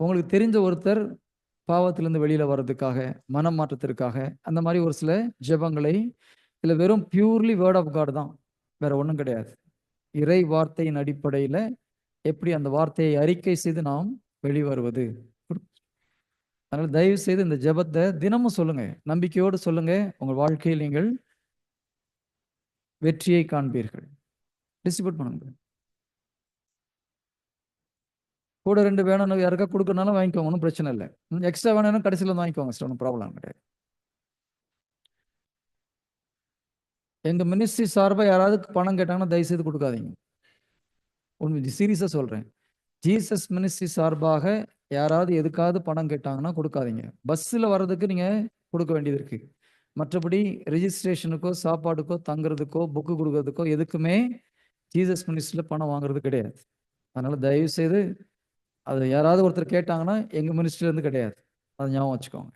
உங்களுக்கு தெரிஞ்ச ஒருத்தர் பாவத்திலேருந்து வெளியில் வர்றதுக்காக மனம் மாற்றத்திற்காக அந்த மாதிரி ஒரு சில ஜெபங்களை இதில் வெறும் பியூர்லி வேர்ட் ஆஃப் காட் தான். வேற ஒன்றும் கிடையாது. இறை வார்த்தையின் அடிப்படையில் எப்படி அந்த வார்த்தையை அறிக்கை செய்து நாம் வெளிவருவது? அதனால் தயவு செய்து இந்த ஜெபத்தை தினமும் சொல்லுங்க. நம்பிக்கையோடு சொல்லுங்க. உங்கள் வாழ்க்கையில் நீங்கள் வெற்றியை காண்பீர்கள். டிஸ்ட்ரிபியூட் பண்ணுங்க. கூட ரெண்டு வேணும் யாருக்கா கொடுக்கறனாலும் வாங்கிக்கோங்க ஒன்றும் பிரச்சனை இல்லை. எக்ஸ்ட்ரா வேணும் கடைசியில் வந்து வாங்கிக்கோங்க சார் ஒன்றும் ப்ராப்ளம் கிடையாது எங்கள் மினிஸ்ட்ரி சார்பாக யாராவது பணம் கேட்டாங்கன்னா தயவு செய்து கொடுக்காதீங்க உண்மை சீரியஸாக சொல்கிறேன் ஜீசஸ் மினிஸ்ட்ரி சார்பாக யாராவது எதுக்காவது பணம் கேட்டாங்கன்னா கொடுக்காதீங்க. பஸ்ஸில் வர்றதுக்கு நீங்கள் கொடுக்க வேண்டியது இருக்குது மற்றபடி ரெஜிஸ்ட்ரேஷனுக்கோ சாப்பாடுக்கோ தங்குறதுக்கோ புக்கு கொடுக்கறதுக்கோ எதுக்குமே ஜீசஸ் மினிஸ்ட்ரியில் பணம் வாங்குறது கிடையாது. அதனால் தயவுசெய்து அது யாராவது ஒருத்தர் கேட்டாங்கன்னா எங்க மினிஸ்ட்ரில இருந்து கிடையாது. அதை ஞாபகம் வச்சுக்கோங்க.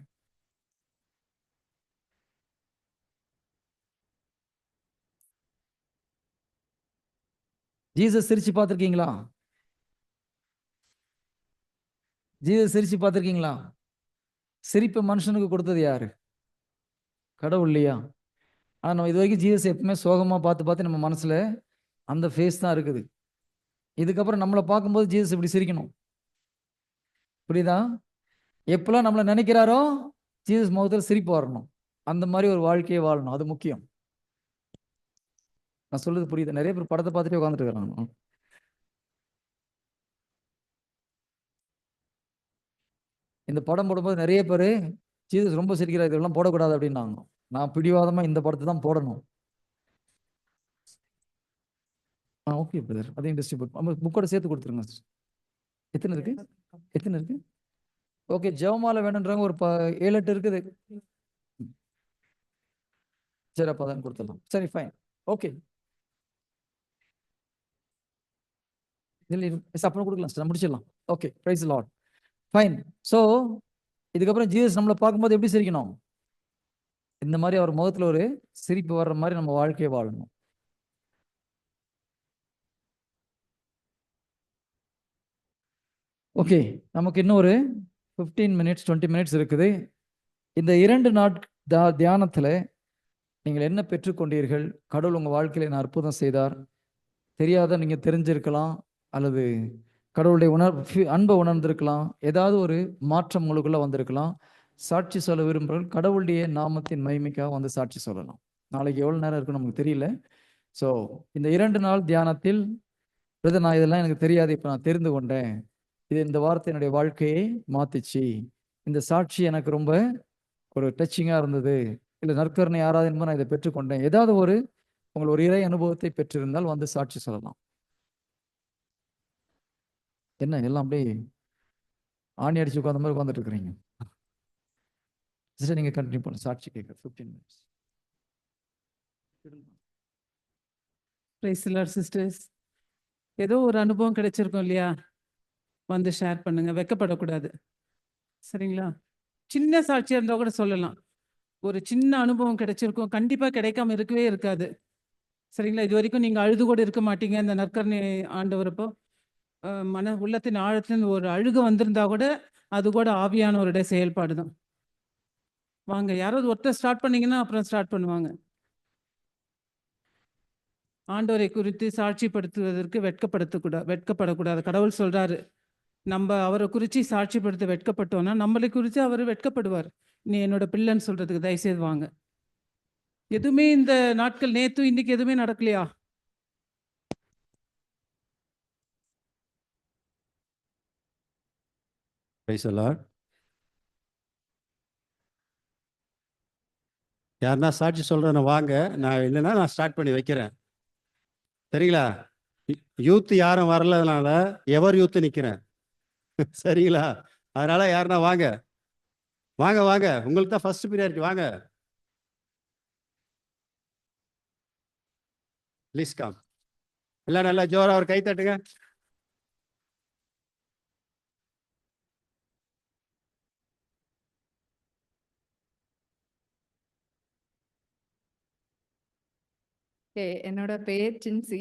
ஜீசஸ் சிரிச்சு பார்த்துருக்கீங்களா? ஜீசஸ் சிரிச்சு பார்த்துருக்கீங்களா? சிரிப்பு மனுஷனுக்கு கொடுத்தது யாரு? கடவுள் இல்லையா? ஆனால் நம்ம இது வரைக்கும் ஜீசஸ் எப்பவுமே சோகமாக பார்த்து பார்த்து நம்ம மனசில் அந்த ஃபேஸ் தான் இருக்குது. இதுக்கப்புறம் நம்மளை பார்க்கும்போது ஜீசஸ் இப்படி சிரிக்கணும். புரியுதா? எப்பெல்லாம் நம்மளை நினைக்கிறாரோ ஜீசஸ் முகத்தில் சிரிப்பு வரணும். அந்த மாதிரி ஒரு வாழ்க்கையை வாழணும். அது முக்கியம். நான் சொல்றது புரியுது? நிறைய பேர் படத்தை பார்த்துட்டே உட்காந்துட்டு இருக்கிறாங்க இந்த படம் போடும்போது நிறைய பேர் ஜீசஸ் ரொம்ப சிரிக்கிறார் இதெல்லாம் போடக்கூடாது அப்படின்னாங்க. நான் பிடிவாதமா இந்த படத்தை தான் போடணும். ஆ ஓகே பிரதர் அதையும் டிஸ்ட்ரிபியூட் நம்ம புக்கோட சேர்த்து கொடுத்துருங்க எத்தனை இருக்கு? எத்தனை இருக்கு? ஓகே ஜெவமாலை வேணுன்றவங்க ஒரு ப ஏழு எட்டு இருக்குது. சரி அப்போ அதான் கொடுத்துடலாம். சரி ஃபைன் ஓகே இல்லை அப்புறம் கொடுக்கலாம் சார் முடிச்சிடலாம். Okay praise lord fine so இதுக்கப்புறம் ஜீசஸ் நம்மளை பார்க்கும்போது எப்படி சிரிக்கணும்? இந்த மாதிரி அவர் முகத்துல ஒரு சிரிப்பு வர்ற மாதிரி நம்ம வாழ்க்கையை வாழணும். ஓகே நமக்கு இன்னும் ஒரு ஃபிஃப்டீன் மினிட்ஸ் டுவெண்ட்டி மினிட்ஸ் இருக்குது. இந்த இரண்டு நாட் தியானத்தில் நீங்கள் என்ன பெற்றுக்கொண்டீர்கள்? கடவுள் உங்கள் வாழ்க்கையில் என்ன அற்புதம் செய்தார்? தெரியாத நீங்கள் தெரிஞ்சிருக்கலாம் அல்லது கடவுளுடைய உணர் அன்பை உணர்ந்திருக்கலாம் ஏதாவது ஒரு மாற்றம் உங்களுக்குள்ளே வந்திருக்கலாம். சாட்சி சொல்ல விரும்புகிறவர்கள் கடவுளுடைய நாமத்தின் மகிமைக்காக வந்து சாட்சி சொல்லலாம். நாளைக்கு எவ்வளோ நேரம் இருக்குன்னு நமக்கு தெரியல. ஸோ இந்த இரண்டு நாள் தியானத்தில் பிரதர் நான் இதெல்லாம் எனக்கு தெரியாது இப்போ நான் தெரிந்து கொண்டேன். இது இந்த வார்த்தை என்னுடைய வாழ்க்கையை மாத்திச்சு. இந்த சாட்சி எனக்கு ரொம்ப ஒரு டச்சிங்காக இருந்தது. இல்லை நற்கருணை என்பது நான் இதை பெற்றுக்கொண்டேன் ஏதாவது ஒரு உங்கள் ஒரு இறை அனுபவத்தை பெற்றிருந்தால் வந்து சாட்சி சொல்லலாம். என்ன எல்லாம் அப்படியே ஆணி அடிச்சு உட்காந்த மாதிரி உட்காந்துட்டு இருக்கிறீங்க. நீங்கள் கண்டினியூ பண்ண சாட்சி கேட்க ஃபிஃப்டீன் மினிட்ஸ் பிரைஸ்லார் சிஸ்டர்ஸ் ஏதோ ஒரு அனுபவம் கிடைச்சிருக்கும் இல்லையா? வந்து ஷேர் பண்ணுங்க. வெக்கப்படக்கூடாது. சரிங்களா? சின்ன சாட்சியாக இருந்தால் கூட சொல்லலாம். ஒரு சின்ன அனுபவம் கிடைச்சிருக்கும். கண்டிப்பாக கிடைக்காம இருக்கவே இருக்காது. சரிங்களா? இது வரைக்கும் நீங்கள் அழுது கூட இருக்க மாட்டீங்க. இந்த நற்கரணை ஆண்டவரப்போ. மன உள்ளத்தின் ஆழத்தின் ஒரு அழுக வந்திருந்தா கூட அது கூட ஆவியானவருடைய செயல்பாடு தான். வாங்க யாராவது ஒருத்தர் ஸ்டார்ட் பண்ணீங்கன்னா அப்புறம் ஸ்டார்ட் பண்ணுவாங்க. ஆண்டவரை குறித்து சாட்சிப்படுத்துவதற்கு வெட்கப்படுத்தக்கூடாது வெட்கப்படக்கூடாது. கடவுள் சொல்றாரு. நம்ம அவரை குறித்து சாட்சிப்படுத்த வெட்கப்பட்டோன்னா நம்மளை குறித்து அவர் வெட்கப்படுவார். நீ என்னோட பிள்ளைன்னு சொல்றதுக்கு தயவுசெய்து வாங்க. எதுவுமே இந்த நாட்கள் நேத்து இன்னைக்கு எதுவுமே நடக்கலையா? யாருன்னா சாட்சி சொல்கிறேன்னு வாங்க. நான் இல்லைன்னா நான் ஸ்டார்ட் பண்ணி வைக்கிறேன். சரிங்களா? யூத் யாரும் வரலனால எவர் யூத் நிக்கிறேன்? சரிங்களா? அதனால யாருன்னா வாங்க. வாங்க வாங்க. உங்களுக்கு தான் ஃபர்ஸ்ட் ப்ரியாரிட்டி வாங்க. ப்ளீஸ் கம் எல்லாம் நல்லா ஜோரா ஒரு கை தட்டுங்க. என்னோட பேர் சின்சி.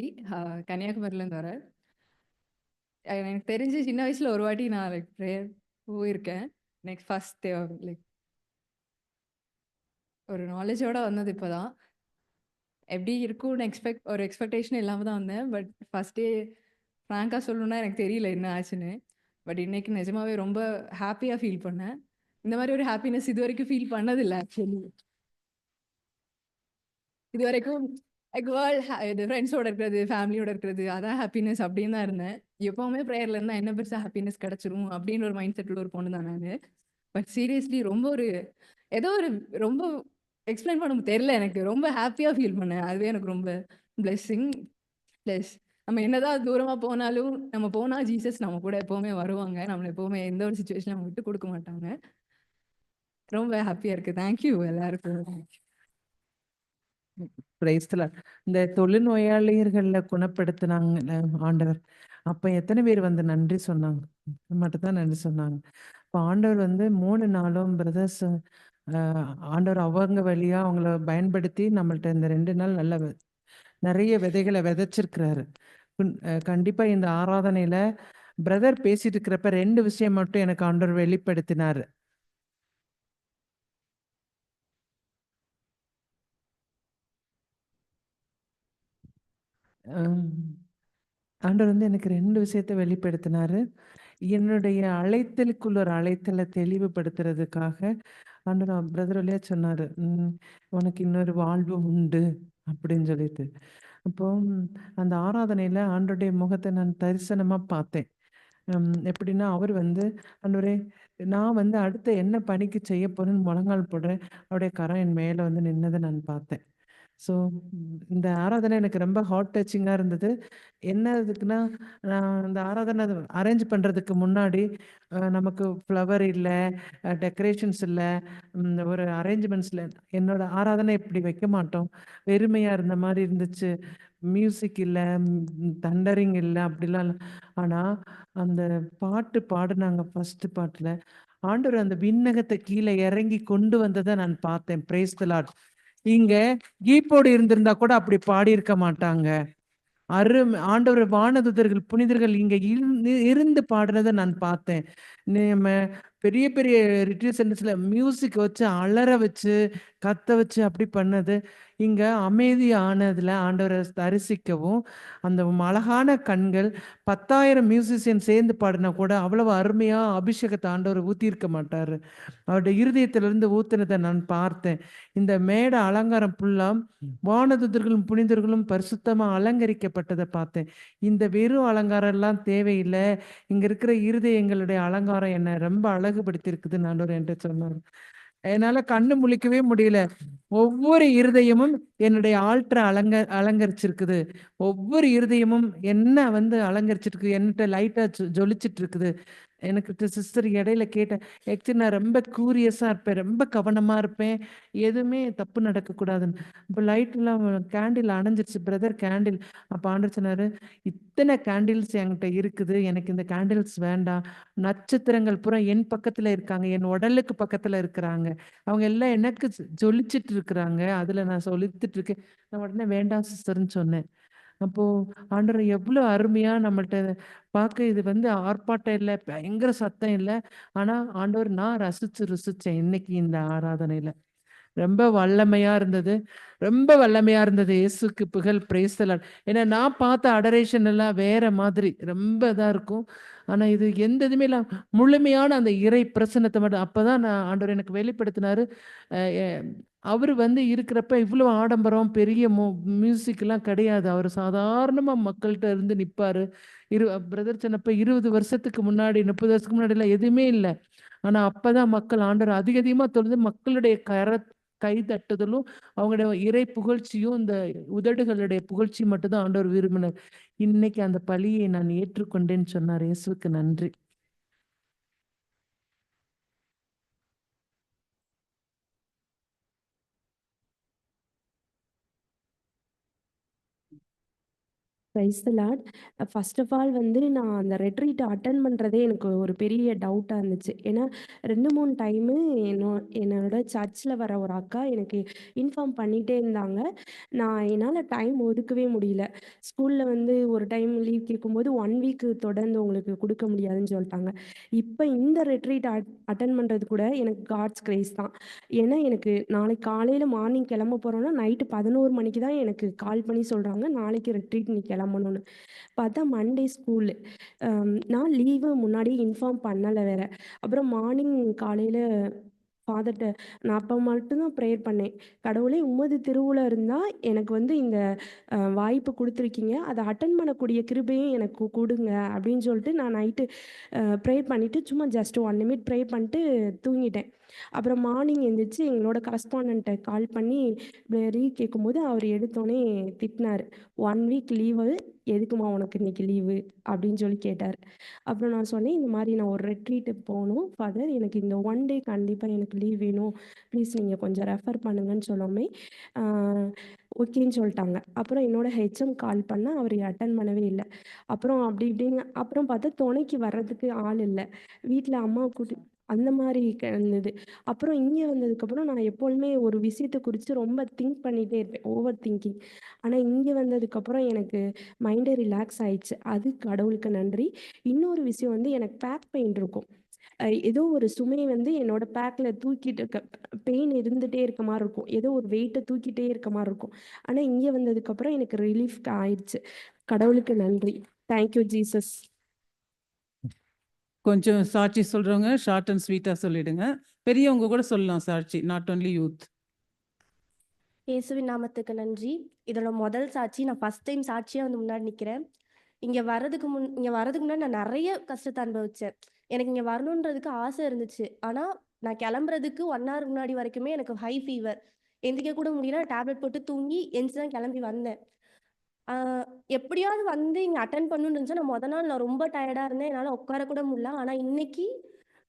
கன்னியாகுமரியிலேருந்து வரேன். எனக்கு தெரிஞ்சு சின்ன வயசுல ஒரு வாட்டி நான் லைக் ப்ரேயர் போயிருக்கேன். நெக்ஸ்ட் ஃபர்ஸ்ட் லைக் ஒரு நாலேஜோட வந்தது இப்போதான். எப்படி இருக்கும்னு எக்ஸ்பெக்ட் ஒரு எக்ஸ்பெக்டேஷன் இல்லாமல் தான் வந்தேன். பட் ஃபர்ஸ்ட் டே ஃப்ராங்காக சொல்லணும்னா எனக்கு தெரியல என்ன ஆச்சுன்னு. பட் இன்னைக்கு நிஜமாவே ரொம்ப ஹாப்பியாக ஃபீல் பண்ணேன். இந்த மாதிரி ஒரு ஹாப்பினஸ் இது வரைக்கும் ஃபீல் பண்ணதில்லை ஆக்சுவலி இது வரைக்கும் லைக் வேர்ல்ட் இது ஃப்ரெண்ட்ஸோட இருக்கிறது ஃபேமிலியோட இருக்கிறது அதான் ஹாப்பினஸ் அப்படின்னு தான் இருந்தேன். எப்போவுமே ப்ரேயர்ல இருந்தா என்ன பெருசாக ஹாப்பினஸ் கிடைச்சிரும் அப்படின்னு ஒரு மைண்ட் செட்டில் ஒரு பொண்ணு தான் நான். பட் சீரியஸ்லி ரொம்ப ஒரு ஏதோ ஒரு ரொம்ப எக்ஸ்பிளைன் பண்ண தெரியல எனக்கு. ரொம்ப ஹாப்பியாக ஃபீல் பண்ணேன். அதுவே எனக்கு ரொம்ப பிளெஸ்ஸிங் ப்ளஸ் நம்ம என்னதான் தூரமாக போனாலும் நம்ம போனால் ஜீசஸ் நம்ம கூட எப்போவுமே வருவாங்க. நம்மளை எப்போவுமே எந்த ஒரு சுச்சுவேஷன் நம்ம விட்டு கொடுக்க மாட்டாங்க. ரொம்ப ஹாப்பியாக இருக்குது தேங்க்யூ எல்லாருக்கும். பிரைஸ்தல இந்த தொழுநோயாளிகள்ல குணப்படுத்தினாங்க ஆண்டவர். அப்ப எத்தனை பேர் வந்து நன்றி சொன்னாங்க? மட்டும் தான் நன்றி சொன்னாங்க. இப்போ ஆண்டவர் வந்து மூணு நாளும் பிரதர்ஸ் ஆண்டவர் அவங்க வழியா அவங்கள பயன்படுத்தி நம்மள்ட்ட இந்த ரெண்டு நாள் நல்ல நிறைய விதைகளை விதைச்சிருக்கிறாரு. உன்- கண்டிப்பா இந்த ஆராதனையில பிரதர் பேசிட்டு இருக்கிறப்ப ரெண்டு விஷயம் மட்டும் எனக்கு ஆண்டவர் வெளிப்படுத்தினாரு. ஆண்டவர் வந்து எனக்கு ரெண்டு விஷயத்தை வெளிப்படுத்தினாரு. என்னுடைய அழைத்தலுக்குள்ள ஒரு அழைத்தலை தெளிவுபடுத்துறதுக்காக ஆண்டவர் பிரதர் வழியா சொன்னாரு. "உம், உனக்கு இன்னொரு வாழ்வு உண்டு அப்படின்னு சொல்லிட்டு. அப்போ அந்த ஆராதனையில ஆண்டோடைய முகத்தை நான் தரிசனமா பார்த்தேன். எப்படின்னா அவர் வந்து ஆண்டவரே நான் வந்து அடுத்த என்ன பணிக்கு செய்ய போறேன்னு முழங்கால் போடுறேன். அவருடைய கரம் என் மேல வந்து நின்னதை நான் பார்த்தேன். ஸோ இந்த ஆராதனை எனக்கு ரொம்ப ஹார்ட் டச்சிங்காக இருந்தது. என்ன இதுக்குன்னா நான் இந்த ஆராதனை அரேஞ்ச் பண்ணுறதுக்கு முன்னாடி நமக்கு ஃப்ளவர் இல்லை டெக்கரேஷன்ஸ் இல்லை ஒரு அரேஞ்ச்மெண்ட்ஸில் என்னோட ஆராதனை இப்படி வைக்க மாட்டோம். வெறுமையாக இருந்த மாதிரி இருந்துச்சு. மியூசிக் இல்லை தண்டரிங் இல்லை அப்படிலாம் இல்லை. ஆனால் அந்த பாட்டு பாடுனாங்க ஃபஸ்ட்டு பாட்டில். ஆண்டவர் அந்த விண்ணகத்தை கீழே இறங்கி கொண்டு வந்ததை நான் பார்த்தேன். பிரேஸ் லாட் இங்க கீப்போடு இருந்திருந்தா கூட அப்படி பாடியிருக்க மாட்டாங்க. அரு ஆண்டவர் வானதுதர்கள் புனிதர்கள் இங்க இருந்து இருந்து பாடுறதை நான் பார்த்தேன். நம்ம பெரிய பெரிய ரிட்ரீட் சென்டர்ஸ்ல மியூசிக் வச்சு அலற வச்சு கத்த வச்சு அப்படி பண்ணது. இங்க அமைதியானதுல ஆண்டவரை தரிசிக்கவும் அந்த அழகான கண்கள் பத்தாயிரம் மியூசிஷியன் சேர்ந்து பாடினா கூட அவ்வளவு அருமையா அபிஷேகத்தை ஆண்டவர் ஊத்தியிருக்க மாட்டாரு. அவருடைய இருதயத்திலிருந்து ஊத்தினதை நான் பார்த்தேன். இந்த மேடை அலங்காரம் ஃபுல்லா வானதுதர்களும் புனிதர்களும் பரிசுத்தமா அலங்கரிக்கப்பட்டதை பார்த்தேன். இந்த வெறும் அலங்காரம் எல்லாம் தேவையில்லை. இங்க இருக்கிற இருதயங்களுடைய அலங்காரம் என்ன ரொம்ப அழகுபடுத்தி இருக்குது ஆண்டவர் என்கிட்ட சொன்னார். என்னால கண்ணு முழிக்கவே முடியல. ஒவ்வொரு இருதயமும் என்னுடைய ஆல்ட்ரை அலங்க அலங்கரிச்சிருக்குது. ஒவ்வொரு இருதயமும் என்ன வந்து அலங்கரிச்சிருக்கு என்கிட்ட லைட்டா ஜொலிச்சிட்டு இருக்குது எனக்கு சிஸ்டர் இடையில கேட்டேன் ஆக்சுவலி நான் ரொம்ப கூரியஸாக இருப்பேன் ரொம்ப கவனமா இருப்பேன் எதுவுமே தப்பு நடக்கக்கூடாதுன்னு. இப்போ லைட் எல்லாம் கேண்டில் அணைஞ்சிருச்சு பிரதர் கேண்டில் அப்போ ஆண்டர் சொன்னார் இத்தனை கேண்டில்ஸ் என்கிட்ட இருக்குது எனக்கு இந்த கேண்டில்ஸ் வேண்டாம். நட்சத்திரங்கள் பூரா என் பக்கத்துல இருக்காங்க என் உடலுக்கு பக்கத்துல இருக்கிறாங்க. அவங்க எல்லாம் எனக்கு ஜொலிச்சிட்டு இருக்கிறாங்க அதுல நான் சொலித்துட்டு இருக்கேன். நான் உடனே வேண்டாம் சிஸ்டர்னு சொன்னேன். அப்போ ஆண்டவர் எவ்வளவு அருமையா நம்மள்ட்ட பார்க்க இது வந்து ஆர்ப்பாட்டம் இல்லை பயங்கர சத்தம் இல்லை. ஆனா ஆண்டவர் நான் ரசிச்சு ருசிச்சேன் இன்னைக்கு இந்த ஆராதனையில. ரொம்ப வல்லமையா இருந்தது. ரொம்ப வல்லமையா இருந்தது இயேசுக்கு புகழ் பிரேசலால் ஏன்னா நான் பார்த்த அடரேஷன் எல்லாம் வேற மாதிரி ரொம்ப இதா இருக்கும். ஆனா இது எந்த இதுவுமே இல்லை. முழுமையான அந்த இறை பிரசன்னத்தை மட்டும் அப்பதான் நான் ஆண்டவர் எனக்கு வெளிப்படுத்தினாரு. அவர் வந்து இருக்கிறப்ப இவ்வளோ ஆடம்பரம் பெரிய மோ மியூசிக்லாம் கிடையாது. அவர் சாதாரணமாக மக்கள்கிட்ட இருந்து நிற்பார் இரு பிரதர் சொன்னப்ப இருபது வருஷத்துக்கு முன்னாடி முப்பது வருஷத்துக்கு முன்னாடிலாம் எதுவுமே இல்லை. ஆனால் அப்போ தான் மக்கள் ஆண்டவர் அதிக அதிகமாக தொழுது மக்களுடைய கர கை தட்டுதலும் அவங்களுடைய இறை புகழ்ச்சியும் இந்த உதடுகளுடைய புகழ்ச்சி மட்டும்தான் ஆண்டவர் விரும்பினர். இன்னைக்கு அந்த பழியை நான் ஏற்றுக்கொண்டேன்னு சொன்னார். இயேசுக்கு நன்றி. Praise lord first of all வந்து நான் அந்த ரெட்ரீட் அட்டன் பண்ணுறதே எனக்கு ஒரு பெரிய டவுட்டாக இருந்துச்சு. ஏன்னா ரெண்டு மூணு டைமு என்னோ என்னோட சர்ச்சில் வர ஒரு அக்கா எனக்கு இன்ஃபார்ம் பண்ணிகிட்டே இருந்தாங்க. நான் என்னால் டைம் ஒதுக்கவே முடியல. ஸ்கூலில் வந்து ஒரு டைம் லீவ் கேட்கும்போது ஒன் வீக் தொடர்ந்து உங்களுக்கு கொடுக்க முடியாதுன்னு சொல்லிட்டாங்க. இப்போ இந்த ரெட்ரீட் அட்டன் பண்ணுறது கூட எனக்கு காட்ஸ் கிரேஸ் தான். ஏன்னா எனக்கு நாளைக்கு காலையில் மார்னிங் கிளம்ப போகிறோன்னா நைட்டு பதினோரு மணிக்கு தான் எனக்கு கால் பண்ணி சொல்கிறாங்க நாளைக்கு ரெட்ரீட் நீ கிளம்பணும்னு பார்த்தா மண்டே ஸ்கூலு நான் லீவு முன்னாடியே இன்ஃபார்ம் பண்ணலை வேற. அப்புறம் மார்னிங் காலையில் ஃபாதர்கிட்ட நான் அப்போ மட்டும்தான் ப்ரேயர் பண்ணேன். கடவுளே உமது திருவுல இருந்தால் எனக்கு வந்து இந்த வாய்ப்பு கொடுத்துருக்கீங்க. அதை அட்டன் பண்ணக்கூடிய கிருபையும் எனக்கு கொடுங்க. அப்படின்னு சொல்லிட்டு நான் நைட்டு ப்ரேயர் பண்ணிவிட்டு சும்மா ஜஸ்ட் ஒன் நிமிட் ப்ரேயர் பண்ணிட்டு தூங்கிட்டேன். அப்புறம் மார்னிங் எழுந்திரிச்சு எங்களோட கரஸ்பாண்ட்டை கால் பண்ணி ரீ கேட்கும்போது அவர் எடுத்தோடனே திட்டினார். ஒன் வீக் லீவு எதுக்குமா உனக்கு இன்னைக்கு லீவு அப்படின்னு சொல்லி கேட்டார். அப்புறம் நான் சொன்னேன் இந்த மாதிரி நான் ஒரு ரெட்ரீட்டுக்கு போகணும். ஃபாதர் எனக்கு இந்த ஒன் டே கண்டிப்பாக எனக்கு லீவ் வேணும். ப்ளீஸ் நீங்கள் கொஞ்சம் ரெஃபர் பண்ணுங்கன்னு சொல்லாமே ஓகேன்னு சொல்லிட்டாங்க. அப்புறம் என்னோட ஹெச்எம் கால் பண்ணால் அவர் அட்டன் பண்ணவே இல்லை. அப்புறம் அப்படி இப்படின்னு அப்புறம் பார்த்தா துணைக்கு வர்றதுக்கு ஆள் இல்லை. வீட்டில் அம்மா கூட்டி அந்த மாதிரி க- இருந்தது அப்புறம் இங்கே வந்ததுக்கப்புறம் நான் எப்பொழுதுமே ஒரு விஷயத்தை குறித்து ரொம்ப திங்க் பண்ணிகிட்டே இருப்பேன். Over thinking. ஆனால் இங்கே வந்ததுக்கப்புறம் எனக்கு மைண்டே ரிலாக்ஸ் ஆயிடுச்சு. அது கடவுளுக்கு நன்றி. இன்னொரு விஷயம் வந்து எனக்கு பேக் பெயின் இருக்கும். ஏதோ ஒரு சுமை வந்து என்னோட பேக்கில் தூக்கிட்டு இருக்க பெயின் இருந்துகிட்டே இருக்க மாதிரி இருக்கும். ஏதோ ஒரு வெயிட்டை தூக்கிட்டே இருக்க மாதிரி இருக்கும். ஆனால் இங்கே வந்ததுக்கப்புறம் எனக்கு ரிலீஃப் ஆயிடுச்சு. கடவுளுக்கு நன்றி. தேங்க்யூ ஜீசஸ் கொஞ்சம் சாட்சி சொல்றவங்க ஷார்ட் அண்ட் ஸ்வீட்டா சொல்லிடுங்க. பெரியவங்க கூட சொல்லலாம் சாட்சி நாட் ஒன்லி யூத் இயேசுவின் நாமத்துக்கு நன்றி. இதோட முதல் சாட்சி நான் ஃபர்ஸ்ட் டைம் சாட்சியாக வந்து முன்னாடி நிற்கிறேன் இங்கே வர்றதுக்கு முன் இங்கே வர்றதுக்கு முன்னாடி நான் நிறைய கஷ்டத்தை அனுபவிச்சேன். எனக்கு இங்கே வரணுன்றதுக்கு ஆசை இருந்துச்சு. ஆனால் நான் கிளம்புறதுக்கு ஒன் ஹவர் முன்னாடி வரைக்குமே எனக்கு ஹை ஃபீவர் எந்திரிக்க கூட முடியல டேப்லெட் போட்டு தூங்கி எந்திரிச்சு தான் கிளம்பி வந்தேன். எப்படியாவது வந்து இங்கே அட்டன் பண்ணணும்னு இருந்துச்சு நான் முத நாள் நான் ரொம்ப டயர்டாக இருந்தேன். என்னால் உட்கார கூட முடியல. ஆனால் இன்னைக்கு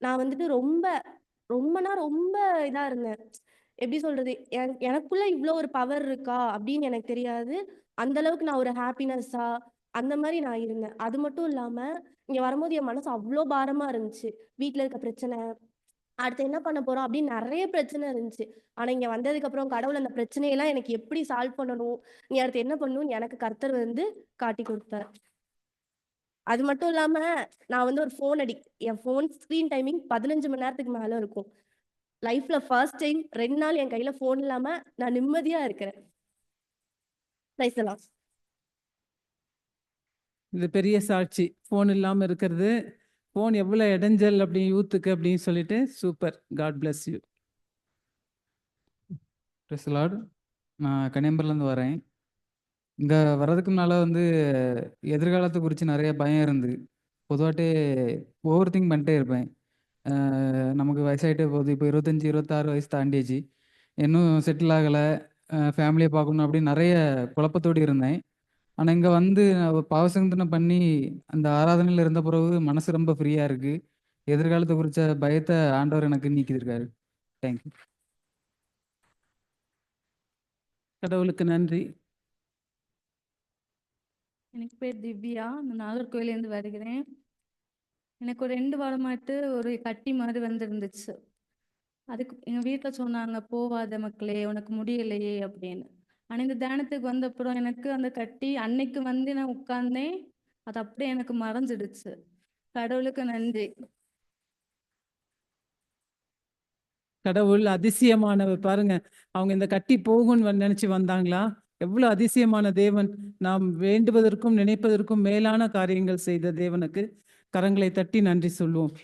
நான் வந்துட்டு ரொம்ப ரொம்பனா ரொம்ப இதாக இருந்தேன். எப்படி சொல்றது? என் எனக்குள்ள இவ்வளோ ஒரு பவர் இருக்கா? அப்படின்னு எனக்கு தெரியாது. அந்த அளவுக்கு நான் ஒரு ஹாப்பினஸ்ஸா அந்த மாதிரி நான் இருந்தேன். அது மட்டும் இல்லாம இங்க வரும்போது என் மனசு அவ்வளோ பாரமா இருந்துச்சு. வீட்ல இருக்க பிரச்சனை அடுத்து என்ன பண்ண போறோம் அப்படின்னு நிறைய பிரச்சனை இருந்துச்சு. ஆனா இங்க வந்ததுக்கு அப்புறம் கடவுள் அந்த பிரச்சனையெல்லாம் எனக்கு எப்படி சால்வ் பண்ணணும்? நீ அடுத்து என்ன பண்ணணும்னு எனக்கு கர்த்தர் வந்து காட்டி கொடுத்தார். அது மட்டும் இல்லாம நான் வந்து ஒரு ஃபோன் அடி என் ஃபோன் ஸ்க்ரீன் டைமிங் பதினஞ்சு மணி நேரத்துக்கு மேல இருக்கும். லைஃப்ல ஃபர்ஸ்ட் டைம் ரெண்டு நாள் என் கையில ஃபோன் இல்லாம நான் நிம்மதியா இருக்கிறேன். இது பெரிய சாட்சி. ஃபோன் இல்லாம இருக்கிறது ஃபோன் எவ்வளோ இடைஞ்சல் அப்படி யூத்துக்கு அப்படின்னு சொல்லிட்டு super. God bless you lord நான் கன்னியாகுமரிலேருந்து வரேன். இங்கே வர்றதுக்கு முன்னால் வந்து எதிர்காலத்தை குறித்து நிறைய பயம் இருந்து பொதுவாட்டே ஓவர் திங்க் பண்ணிட்டே இருப்பேன். நமக்கு வயசாயிட்டே போகுது. இப்போ இருபத்தஞ்சி இருபத்தாறு வயசு தாண்டியாச்சு. இன்னும் செட்டில் ஆகலை. ஃபேமிலியை பார்க்கணும் அப்படின்னு நிறைய குழப்பத்தோடு இருந்தேன். ஆனால் இங்கே வந்து பாவசங்கத்தனை பண்ணி அந்த ஆராதனையில் இருந்த பிறகு மனசு ரொம்ப ஃப்ரீயாக இருக்குது எதிர்காலத்தை குறித்த பயத்தை ஆண்டவர் எனக்கு நீக்கியிருக்காரு. தேங்க்யூ கடவுளுக்கு நன்றி. எனக்கு பேர் திவ்யா. நான் நாகர்கோயிலேருந்து வருகிறேன். எனக்கு ஒரு ரெண்டு வாரமாட்டு ஒரு கட்டி மாதிரி வந்திருந்துச்சு. அதுக்கு எங்கள் வீட்டில் சொன்னாங்க போவாத மக்களே உனக்கு முடியலையே அப்படின்னு. ஆனால் இந்த தியானத்துக்கு வந்த அப்புறம் எனக்கு அந்த கட்டி அன்னைக்கு வந்து நான் உட்கார்ந்தேன். அது அப்படியே எனக்கு மறைஞ்சிடுச்சு. கடவுளுக்கு நன்றி. கடவுள் அதிசயமானவர். பாருங்க அவங்க இந்த கட்டி போகும்னு நினைச்சு வந்தாங்களா? எவ்வளவு அதிசயமான தேவன். நாம் வேண்டுவதற்கும் நினைப்பதற்கும் மேலான காரியங்கள் செய்த தேவனுக்கு கரங்களை தட்டி நன்றி சொல்லுவோம்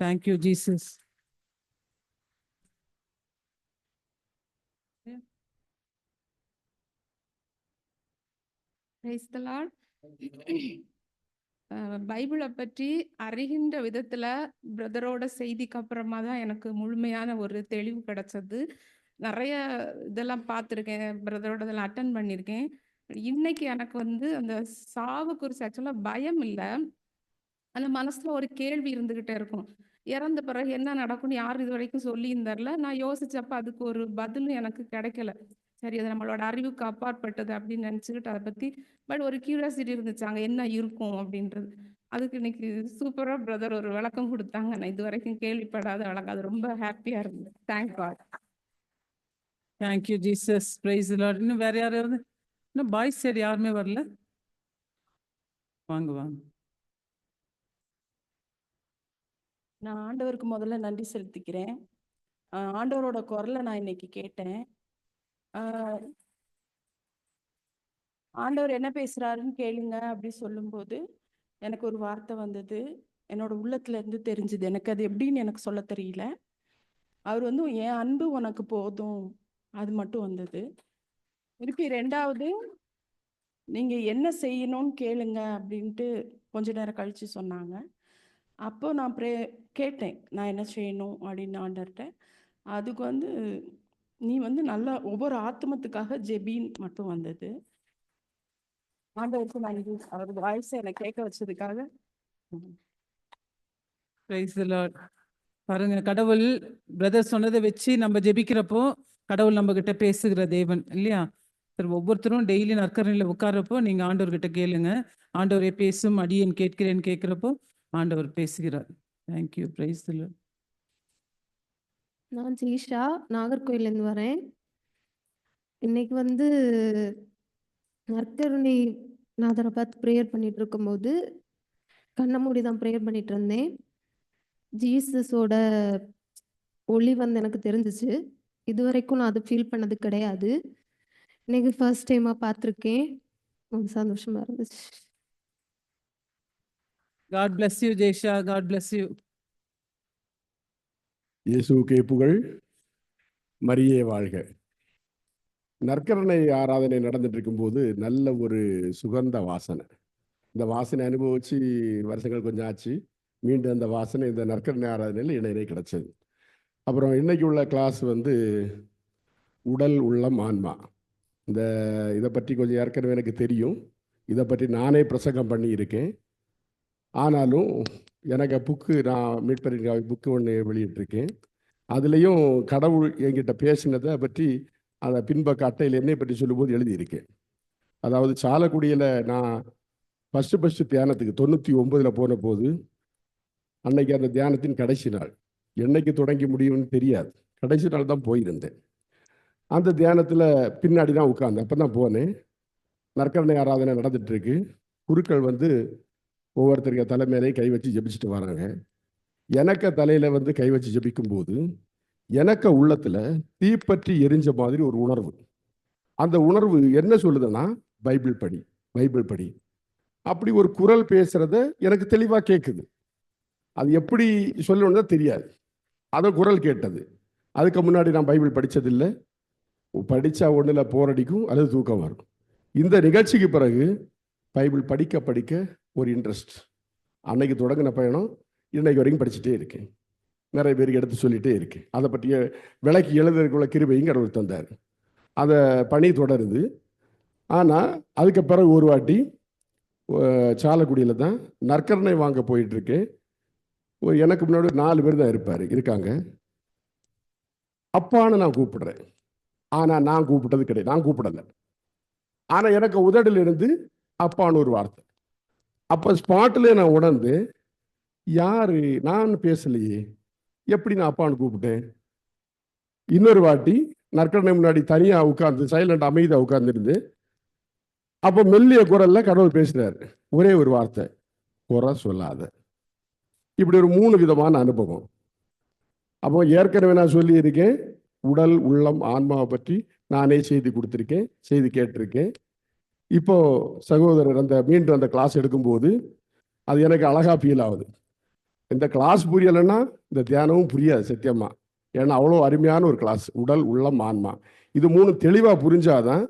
தேங்க்யூ ஜீசஸ் பிரைஸ் பைபிளை uh, பற்றி அறிகின்ற விதத்துல பிரதரோட செய்திக்கு அப்புறமா தான் எனக்கு முழுமையான ஒரு தெளிவு கிடைச்சது. நிறைய இதெல்லாம் பார்த்துருக்கேன் பிரதரோட இதெல்லாம் அட்டன் பண்ணியிருக்கேன். இன்னைக்கு எனக்கு வந்து அந்த சாவு குறிச்சு ஆக்சுவலாக பயம் இல்லை. அந்த மனசுல ஒரு கேள்வி இருந்துகிட்டே இருக்கும். இறந்த பிறகு என்ன நடக்கும்னு யார் இது வரைக்கும் சொல்லியிருந்தார்ல? நான் யோசிச்சப்ப அதுக்கு ஒரு பதிலும் எனக்கு கிடைக்கல. சரி அது நம்மளோட அறிவுக்கு அப்பாற்பட்டது அப்படின்னு நினச்சிக்கிட்டு அதை பற்றி பட் ஒரு கியூரியாசிட்டி இருந்துச்சு. அங்கே என்ன இருக்கும் அப்படின்றது. அதுக்கு இன்னைக்கு சூப்பராக பிரதர் ஒரு விளக்கம் கொடுத்தாங்க. நான் இது வரைக்கும் கேள்விப்படாத விளக்கம். அது ரொம்ப ஹாப்பியாக இருந்தது. Thank God thank you Jesus praise lord இன்னும் வேற யாராவது? இன்னும் பாய்ஸ் சைடு யாருமே வரல? வாங்க வாங்க. நான் ஆண்டவருக்கு முதல்ல நன்றி செலுத்திக்கிறேன். ஆண்டவரோட குரலை நான் இன்னைக்கு கேட்டேன். ஆண்டவர் என்ன பேசுறாருன்னு கேளுங்க அப்படி சொல்லும்போது எனக்கு ஒரு வார்த்தை வந்தது. என்னோட உள்ளத்துல இருந்து தெரிஞ்சுது. எனக்கு அது எப்படின்னு எனக்கு சொல்ல தெரியல. அவர் வந்து என் அன்பு உனக்கு போதும். அது மட்டும் வந்தது. திருப்பி ரெண்டாவது நீங்க என்ன செய்யணும்னு கேளுங்க அப்படின்ட்டு கொஞ்ச நேரம் கழிச்சு சொன்னாங்க. அப்போ நான் ப்ரே கேட்டேன் நான் என்ன செய்யணும்? அப்படின்னு ஆண்டர்கிட்ட அதுக்கு வந்து நீ வந்து நல்லா ஒவ்வொரு ஆத்மத்துக்காக ஜெபின்னு மட்டும் வந்தது. ஆண்டவருக்கு நன்றி. அவர் வாய்ஸை என்னை கேட்க வச்சதுக்காக. பாருங்க கடவுள் பிரதர் சொன்னதை வச்சு நம்ம ஜெபிக்கிறப்போ கடவுள் நம்ம கிட்ட பேசுகிற தேவன் இல்லையா? சார் ஒவ்வொருத்தரும் டெய்லி நற்கரணையில் உட்கார்றப்போ நீங்க ஆண்டவர்கிட்ட கேளுங்க. ஆண்டவரே பேசும் அடியேன் கேட்கிறேன்னு கேட்கிறப்போ ஆண்டவர் பேசுகிறார். தேங்க்யூ பிரைஸ் லார்ட் நான் ஜீஷா நாகர்கோயிலேருந்து வரேன். இன்னைக்கு வந்து நற்கருணை நாதரை பார்த்து ப்ரேயர் பண்ணிட்டு இருக்கும்போது கண்ணை மூடி தான் ப்ரேயர் பண்ணிட்டு இருந்தேன். ஜீசஸோட ஒளி வந்து எனக்கு தெரிஞ்சிச்சு. இது வரைக்கும் நான் அதை ஃபீல் பண்ணது கிடையாது. இன்னைக்கு ஃபர்ஸ்ட் டைமாக பார்த்துருக்கேன். ரொம்ப சந்தோஷமா இருந்துச்சு. God bless you Jaisha. God bless you இயேசுக்கே புகழ் மரியே வாழ்க. நற்கரணை ஆராதனை நடந்துட்டு இருக்கும்போது நல்ல ஒரு சுகந்த வாசனை. இந்த வாசனை அனுபவிச்சு வருஷங்கள் கொஞ்சம் ஆச்சு. மீண்டும் அந்த வாசனை இந்த நற்கரணை ஆராதனையில் இணையினை கிடைச்சது. அப்புறம் இன்னைக்கு உள்ள கிளாஸ் வந்து உடல் உள்ளம் ஆன்மா. இந்த இதை பற்றி கொஞ்சம் ஏற்கனவே எனக்கு தெரியும். இதை பற்றி நானே பிரசங்கம் பண்ணியிருக்கேன். ஆனாலும் எனக்கு புக்கு நான் மீட்பரின் புக்கு ஒன்று வெளியிட்டிருக்கேன். அதுலேயும் கடவுள் என்கிட்ட பேசினதை பற்றி அதை பின்பக்க அட்டையில் என்னை பற்றி சொல்லும்போது எழுதியிருக்கேன். அதாவது சாலக்குடியில் நான் ஃபஸ்ட்டு ஃபஸ்ட்டு தியானத்துக்கு தொண்ணூற்றி ஒம்பதில் போன போது அன்னைக்கு அந்த தியானத்தின் கடைசி நாள். என்னைக்கு தொடங்கி முடியும்னு தெரியாது. கடைசி நாள் தான் போயிருந்தேன். அந்த தியானத்தில் பின்னாடி தான் உட்கார்ந்தேன். அப்போ தான் போனேன். நற்கரணை ஆராதனை நடந்துட்டுருக்கு குருக்கள் வந்து ஒவ்வொருத்தருக்கு தலைமையிலே கை வச்சு ஜெபிச்சுட்டு வராங்க. எனக்கு தலையில் வந்து கை வச்சு ஜெபிக்கும்போது எனக்கு உள்ளத்தில் தீப்பற்றி எரிஞ்ச மாதிரி ஒரு உணர்வு. அந்த உணர்வு என்ன சொல்லுதுன்னா பைபிள் படி பைபிள் படி. அப்படி ஒரு குரல் பேசுறத எனக்கு தெளிவாக கேட்குது அது எப்படி சொல்லணும்னு தான் தெரியாது. அதை குரல் கேட்டது. அதுக்கு முன்னாடி நான் பைபிள் படித்ததில்லை படித்தா ஒன்றில் போரடிக்கும் அல்லது தூக்கம் வரும். இந்த நிகழ்ச்சிக்கு பிறகு பைபிள் படிக்க படிக்க ஒரு இன்ட்ரெஸ்ட் அன்னைக்கு தொடங்கின பயணம் இன்னைக்கு வரைக்கும் படிச்சுட்டே இருக்கேன். நிறைய பேருக்கு எடுத்து சொல்லிகிட்டே இருக்கேன். அதை பற்றிய விளக்கி எழுதுறதுக்குள்ள கிருபையும் கடவுள் தந்தார். அதை பணி தொடருது. ஆனால் அதுக்கு பிறகு ஒரு வாட்டி சாலக்குடியில் தான் நற்கரணை வாங்க போயிட்டுருக்கேன். ஒரு எனக்கு முன்னாடி நாலு பேர் தான் இருப்பார் இருக்காங்க. அப்பான்னு நான் கூப்பிடுறேன். ஆனால் நான் கூப்பிட்டது கிடையாது. நான் கூப்பிடலை. ஆனால் எனக்கு உதடிலிருந்து அப்பான்னு ஒரு வார்த்தை. அப்போ ஸ்பாட்டில் நான் உணர்ந்து யாரு? நான் பேசலையே. எப்படி நான் அப்பான்னு கூப்பிட்டேன்? இன்னொரு வாட்டி நற்கடனை முன்னாடி தனியாக உட்காந்து சைலண்ட் அமைதியாக உட்காந்துருந்து அப்போ மெல்லிய குரலில் கடவுள் பேசுகிறார் ஒரே ஒரு வார்த்தை குறை சொல்லாத. இப்படி ஒரு மூணு விதமான அனுபவம். அப்போ ஏற்கனவே நான் சொல்லியிருக்கேன் உடல் உள்ளம் ஆன்மாவை பற்றி நானே செய்தி கொடுத்துருக்கேன் செய்தி கேட்டிருக்கேன். இப்போ சகோதரர் அந்த மீண்டும் அந்த கிளாஸ் எடுக்கும்போது அது எனக்கு அழகாக ஃபீல் ஆகுது. இந்த கிளாஸ் புரியலைன்னா இந்த தியானமும் புரியாது சத்தியமா. ஏன்னா அவ்வளோ அருமையான ஒரு கிளாஸ் உடல் உள்ளம் ஆன்மா. இது மூணு தெளிவாக புரிஞ்சாதான்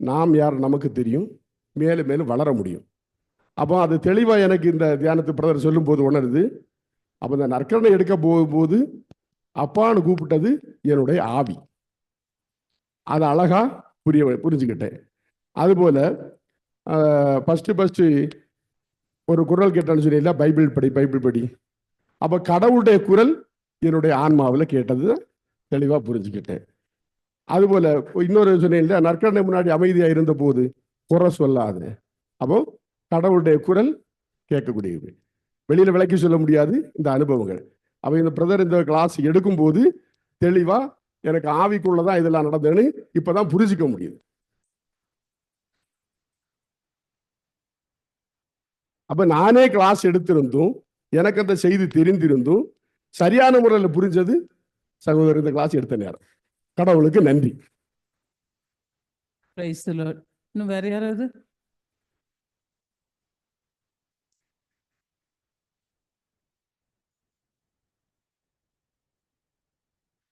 நாம் யார் நமக்கு தெரியும் மேலும் மேலும் வளர முடியும். அப்போ அது தெளிவாக எனக்கு இந்த தியானத்து பிரதர் சொல்லும்போது உணருது. அப்போ இந்த நற்கரணை எடுக்க போகும்போது அப்பான்னு கூப்பிட்டது என்னுடைய ஆவி. அதை அழகாக புரிய புரிஞ்சுக்கிட்டேன். அதுபோல் ஃபஸ்ட்டு ஃபஸ்ட்டு ஒரு குரல் கேட்டான்னு சொன்னீங்களா பைபிள் படி பைபிள் படி. அப்போ கடவுளுடைய குரல் என்னுடைய ஆன்மாவில் கேட்டது தெளிவாக புரிஞ்சுக்கிட்டேன். அதுபோல் இன்னொரு சொன்னேன் நற்கரணை முன்னாடி அமைதியாக இருந்த போது குறை சொல்லாது. அப்போ கடவுளுடைய குரல் கேட்கக்கூடியது. வெளியில் விளக்கி சொல்ல முடியாது இந்த அனுபவங்கள். அப்போ இந்த பிரதர் இந்த கிளாஸ் எடுக்கும்போது தெளிவாக எனக்கு ஆவிக்குள்ளதான் இதெல்லாம் நடந்ததுன்னு இப்பதான் புரிஞ்சிக்க முடியுது. அப்ப நானே கிளாஸ் எடுத்திருந்தும் எனக்கு அந்த செய்தி தெரிந்திருந்தும் சரியான முறையில் புரிஞ்சது சகோதரர் இந்த கிளாஸ் எடுத்த நேரம். கடவுளுக்கு நன்றி. பிரைஸ் இன்னும் வேற யாராவது?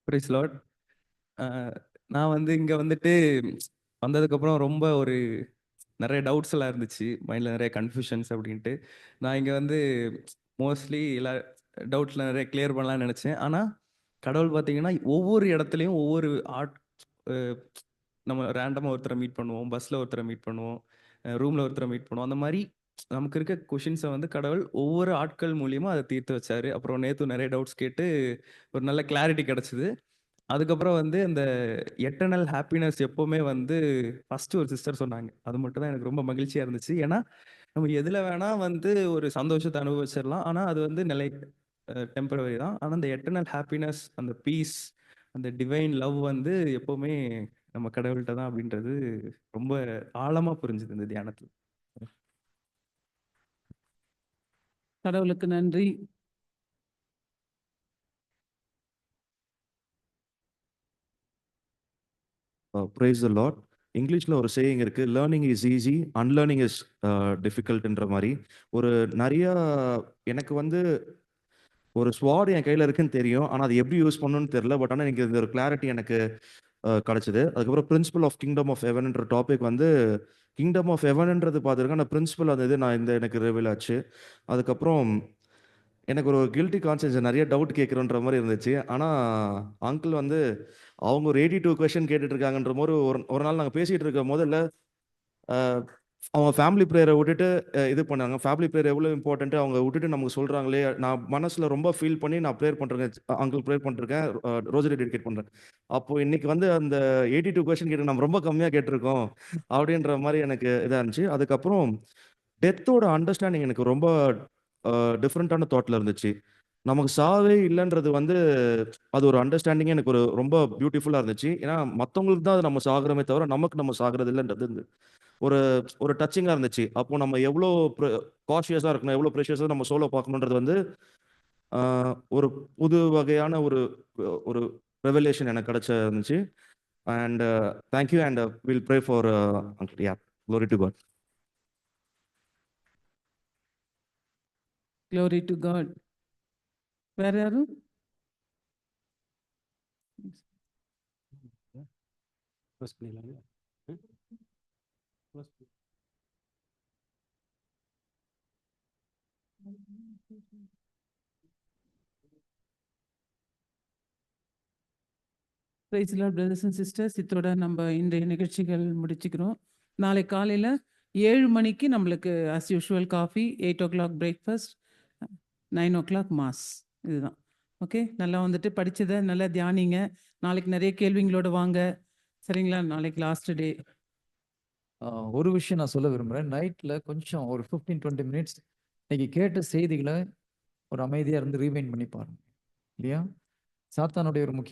பிரைஸ் லார்ட் நான் வந்து இங்கே வந்துட்டு வந்ததுக்கப்புறம் ரொம்ப ஒரு நிறைய டவுட்ஸ் எல்லாம் இருந்துச்சு. மைண்டில் நிறைய கன்ஃபியூஷன்ஸ் அப்படின்ட்டு. நான் இங்கே வந்து மோஸ்ட்லி எல்லா டவுட்ஸில் நிறைய கிளியர் பண்ணலாம்னு நினச்சேன். ஆனால் கடவுள் பார்த்தீங்கன்னா ஒவ்வொரு இடத்துலையும் ஒவ்வொரு ஆர்ட் நம்ம ரேண்டமாக ஒருத்தரை மீட் பண்ணுவோம். பஸ்ஸில் ஒருத்தரை மீட் பண்ணுவோம். ரூமில் ஒருத்தரை மீட் பண்ணுவோம். அந்த மாதிரி நமக்கு இருக்க கொஷின்ஸை வந்து கடவுள் ஒவ்வொரு ஆட்கள் மூலியமா அதை தீர்த்து வச்சாரு. அப்புறம் நேத்து நிறைய டவுட்ஸ் கேட்டு ஒரு நல்ல கிளாரிட்டி கிடச்சிது. அதுக்கப்புறம் வந்து அந்த எட்டர்னல் ஹாப்பினஸ் எப்போவுமே வந்து ஃபர்ஸ்ட் ஒரு சிஸ்டர் சொன்னாங்க. அது மட்டும் தான் எனக்கு ரொம்ப மகிழ்ச்சியாக இருந்துச்சு. ஏன்னா நம்ம எதில் வேணால் வந்து ஒரு சந்தோஷத்தை அனுபவிச்சிடலாம் ஆனால் அது வந்து நிலை டெம்பரவரி தான். ஆனால் அந்த எட்டர்னல் ஹாப்பினஸ் அந்த பீஸ் அந்த டிவைன் லவ் வந்து எப்போவுமே நம்ம கடவுள்கிட்ட தான் அப்படின்றது ரொம்ப ஆழமாக புரிஞ்சுது இந்த தியானத்தில். கடவுளுக்கு நன்றி. ப்ரைஸ் த லாட் இங்கிலீஷில் ஒரு சேயிங் இருக்குது learning is easy unlearning is டிஃபிகல்ட்ன்ற மாதிரி. ஒரு நிறையா எனக்கு வந்து ஒரு ஸ்வாட் என் கையில் இருக்குன்னு தெரியும் ஆனால் அது எப்படி யூஸ் பண்ணணும்னு தெரியல பட் ஆனால் எனக்கு இந்த ஒரு கிளாரிட்டி எனக்கு uh, கிடச்சிது. அதுக்கப்புறம் பிரின்சிபல் ஆஃப் கிங்டம் ஆஃப் ஹெவன்ன்ற டாபிக் வந்து கிங்டம் ஆஃப் ஹெவன்ன்றது பார்த்துருக்கேன் ஆனால் பிரின்சிபல் அந்த இது நான் இந்த எனக்கு ரிவீல் ஆச்சு. அதுக்கப்புறம் எனக்கு ஒரு கில்ட்டி கான்சியன்ஸ் நிறைய டவுட் கேட்குறோன்ற மாதிரி இருந்துச்சு. ஆனால் அங்கிள் வந்து அவங்க ஒரு எயிட்டி டூ கொஷின் கேட்டுட்டு இருக்காங்கன்ற மாதிரி ஒரு ஒரு நாள் நாங்கள் பேசிகிட்டு இருக்க முதல்ல அவங்க ஃபேமிலி ப்ரேயரை விட்டுட்டு இது பண்ணாங்க. ஃபேமிலி ப்ரேயர் எவ்வளோ இம்பார்ட்டன்ட்டு அவங்க விட்டுட்டு நமக்கு சொல்கிறாங்களே நான் மனசில் ரொம்ப ஃபீல் பண்ணி நான் ப்ரேயர் பண்ணுறேன் அங்கிள் ப்ரேயர் பண்ணிருக்கேன் ரோஜரி டெடிகேட் பண்ணுறேன் அப்போ இன்னைக்கு வந்து அந்த எயிட்டி டூ கொஷின் கேட்டு நம்ம ரொம்ப கம்மியாக கேட்டிருக்கோம் அப்படின்ற மாதிரி எனக்கு இதாக இருந்துச்சு. அதுக்கப்புறம் டெத்தோட அண்டர்ஸ்டாண்டிங் எனக்கு ரொம்ப டிஃப்ரெண்ட்டான தாட்ல இருந்துச்சு. நமக்கு சாவே இல்லைன்றது வந்து அது ஒரு அண்டர்ஸ்டாண்டிங்கே எனக்கு ஒரு ரொம்ப பியூட்டிஃபுல்லாக இருந்துச்சு. ஏன்னா மற்றவங்களுக்கு தான் அது நம்ம சாகிறோமே தவிர நமக்கு நம்ம சாகிறது இல்லைன்றது ஒரு ஒரு டச்சிங்காக இருந்துச்சு. அப்போ நம்ம எவ்வளோ காஷியஸாக இருக்கணும் எவ்வளோ ப்ரெஷியஸாக நம்ம சோலோ பார்க்கணுன்றது வந்து ஒரு புது வகையான ஒரு ஒரு ரெவலேஷன் எனக்கு கிடைச்ச இருந்துச்சு. And thank you and will pray for ya glory to God glory to God வேற யாரும் praise lord brothers and sisters இதோட நம்ம இன்றைய நிகழ்ச்சிகள் முடிச்சுக்கிறோம். நாளை காலையில் ஏழு மணிக்கு நம்மளுக்கு as usual coffee eight o'clock breakfast nine o'clock mass இதுதான். ஓகே நல்லா வந்துட்டு படித்ததை நல்லா தியானிங்க. நாளைக்கு நிறைய கேள்விங்களோட வாங்க. சரிங்களா? நாளைக்கு லாஸ்ட் டே ஒரு விஷயம் நான் சொல்ல விரும்புகிறேன் நைட்டில் கொஞ்சம் ஒரு ஃபிஃப்டீன் டுவெண்ட்டி மினிட்ஸ் இன்னைக்கு கேட்ட செய்திகளை ஒரு அமைதியாக இருந்து ரீவைண்ட் பண்ணி பாருங்க. இல்லையா? சாத்தானுடைய ஒரு முக்கிய